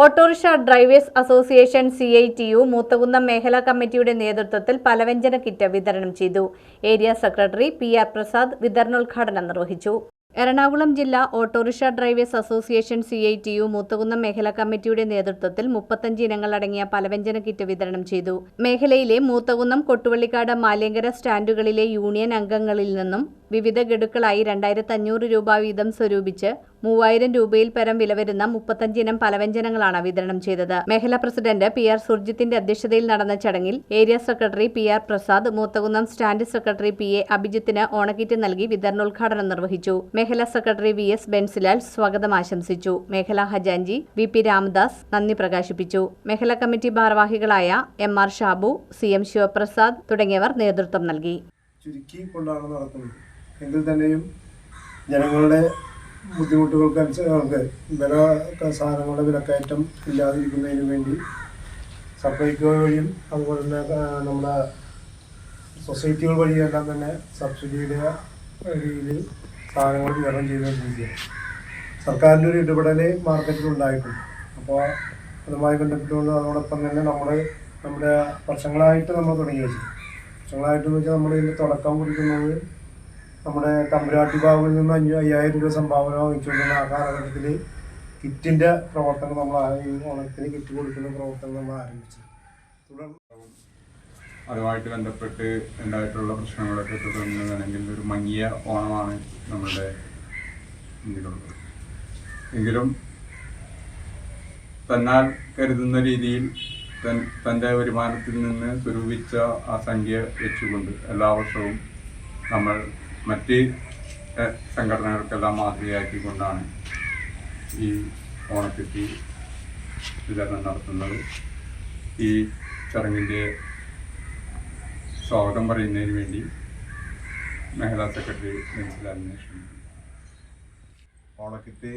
Autorickshaw drivers association C I T U Moothakunnam മേഖലാ കമ്മിറ്റിയുടെ നേതൃത്വത്തിൽ പലവ്യഞ്ജന കിറ്റ് വിതരണം ചെയ്തു. Area secretary P R Prasad വിതരണോദ്ഘാടനം നിർവഹിച്ചു. എറണാകുളം ജില്ലാ autorickshaw drivers association C I T U Moothakunnam മേഖലാ കമ്മിറ്റിയുടെ നേതൃത്വത്തിൽ മുപ്പത്തഞ്ച് ഇനങ്ങളടങ്ങിയ പലവ്യഞ്ജന കിറ്റ് വിതരണം ചെയ്തു. മേഖലയിലെ മൂത്തകുന്നം കൊട്ടുവള്ളിക്കാട് മാലിയങ്കര സ്റ്റാൻഡുകളിലെ യൂണിയൻ അംഗങ്ങളിൽ നിന്നും വിവിധ ഗഡുക്കളായി രണ്ടായിരത്തി അഞ്ഞൂറ് രൂപ വീതം സ്വരൂപിച്ച് മൂവായിരം രൂപയിൽ പരം വില വരുന്ന മുപ്പത്തഞ്ചിനം പലവ്യഞ്ജനങ്ങളാണ് വിതരണം ചെയ്തത്. മേഖലാ പ്രസിഡന്റ് പി ആർ സുർജിത്തിന്റെ അധ്യക്ഷതയിൽ നടന്ന ചടങ്ങിൽ area secretary P R Prasad Moothakunnam stand secretary P A അഭിജിത്തിന് ഓണക്കിറ്റ് നൽകി വിതരണോദ്ഘാടനം നിർവഹിച്ചു. മേഖലാ സെക്രട്ടറി വി എസ് ബെൻസിലാൽ സ്വാഗതം ആശംസിച്ചു. മേഖലാ ഹജാൻജി വി പി രാമദാസ് നന്ദി പ്രകാശിപ്പിച്ചു. മേഖലാ കമ്മിറ്റി ഭാരവാഹികളായ M R Shabu C M Sivaprasad തുടങ്ങിയവർ നേതൃത്വം നൽകി. ചുരുക്കി കൊണ്ടാണ് നടക്കുന്നത്. എങ്കിൽ തന്നെയും ജനങ്ങളുടെ ബുദ്ധിമുട്ടുകൾക്ക് അനുസരിച്ച് വില സാധനങ്ങളുടെ വിലക്കയറ്റം ഇല്ലാതിരിക്കുന്നതിന് വേണ്ടി സപ്ലൈക്കുക വഴിയും അതുപോലെ തന്നെ നമ്മുടെ സൊസൈറ്റികൾ വഴിയെല്ലാം തന്നെ സബ്സിഡിയുടെ രീതിയിൽ സാധനങ്ങൾ വിതരണം ചെയ്തുകൊണ്ടിരിക്കുകയാണ്. സർക്കാരിന്റെ ഒരു ഇടപെടൽ മാർക്കറ്റിൽ ഉണ്ടായിട്ടുണ്ട്. അപ്പോൾ അതുമായി ബന്ധപ്പെട്ടുകൊണ്ട് അതോടൊപ്പം തന്നെ നമ്മൾ നമ്മുടെ വർഷങ്ങളായിട്ട് നമ്മൾ തുടങ്ങി വെച്ചു. വർഷങ്ങളായിട്ട് വെച്ചാൽ നമ്മൾ ഇതിന്റെ തുടക്കം കുറിക്കുന്നത് നമ്മുടെ തമ്പുരാട്ടി ബാബുവിൽ നിന്ന് അഞ്ഞൂ അയ്യായിരം രൂപ സംഭാവന വാങ്ങിച്ചുകൊണ്ടുള്ള ആ കാലഘട്ടത്തിൽ കിറ്റിന്റെ പ്രവർത്തനം നമ്മൾ ഈ ഓണത്തിന് കിറ്റ് കൊടുക്കുന്ന പ്രവർത്തനം നമ്മൾ ആരംഭിച്ചു തുടർന്ന് അതുമായിട്ട് ബന്ധപ്പെട്ട് ഉണ്ടായിട്ടുള്ള പ്രശ്നങ്ങളൊക്കെ തുടർന്ന് ഒരു മങ്ങിയ ഓണമാണ് നമ്മുടെ ഇന്ത്യയിലുള്ളത് എങ്കിലും തന്നാൽ കരുതുന്ന രീതിയിൽ തൻ തന്റെ വരുമാനത്തിൽ നിന്ന് സ്വരൂപിച്ച ആ സംഖ്യ വെച്ചുകൊണ്ട് എല്ലാ വർഷവും നമ്മൾ മറ്റ് സംഘടനകൾക്കെല്ലാം മാതൃകയാക്കിക്കൊണ്ടാണ് ഈ ഓണക്കിറ്റ് വിതരണം നടത്തുന്നത്. ഈ ചടങ്ങിന്റെ സ്വാഗതം പറയുന്നതിന് വേണ്ടി മഹിളാ സെക്രട്ടറി മനസ്സിലാകുന്ന ഓണക്കിറ്റ്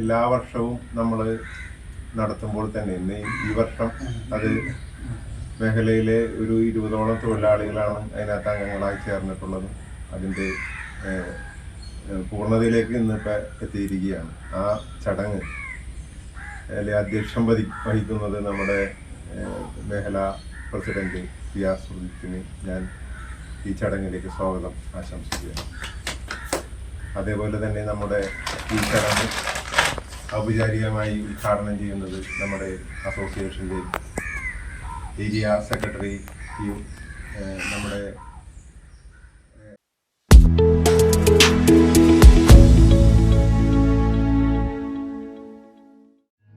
എല്ലാ വർഷവും നമ്മൾ നടത്തുമ്പോൾ തന്നെ ഇന്ന് ഈ വർഷം അത് മേഖലയിലെ ഒരു ഇരുപതോളം തൊഴിലാളികളാണ് അതിനകത്ത് അംഗങ്ങളായി ചേർന്നിട്ടുള്ളതും. അതിന്റെ പൂർണതയിലേക്ക് ഇന്നിപ്പോൾ എത്തിയിരിക്കുകയാണ്. ആ ചടങ്ങ് അല്ലെ അധ്യക്ഷം വഹി വഹിക്കുന്നത് നമ്മുടെ മേഖല പ്രസിഡന്റ് പി ആർ സുജിത്തിന് ഞാൻ ഈ ചടങ്ങിലേക്ക് സ്വാഗതം ആശംസിക്കുകയാണ് അതേപോലെ തന്നെ നമ്മുടെ ഈ ചടങ്ങ് ഔപചാരികമായി ഉദ്ഘാടനം ചെയ്യുന്നത് നമ്മുടെ അസോസിയേഷന്റെ ഏരിയ സെക്രട്ടറി നമ്മുടെ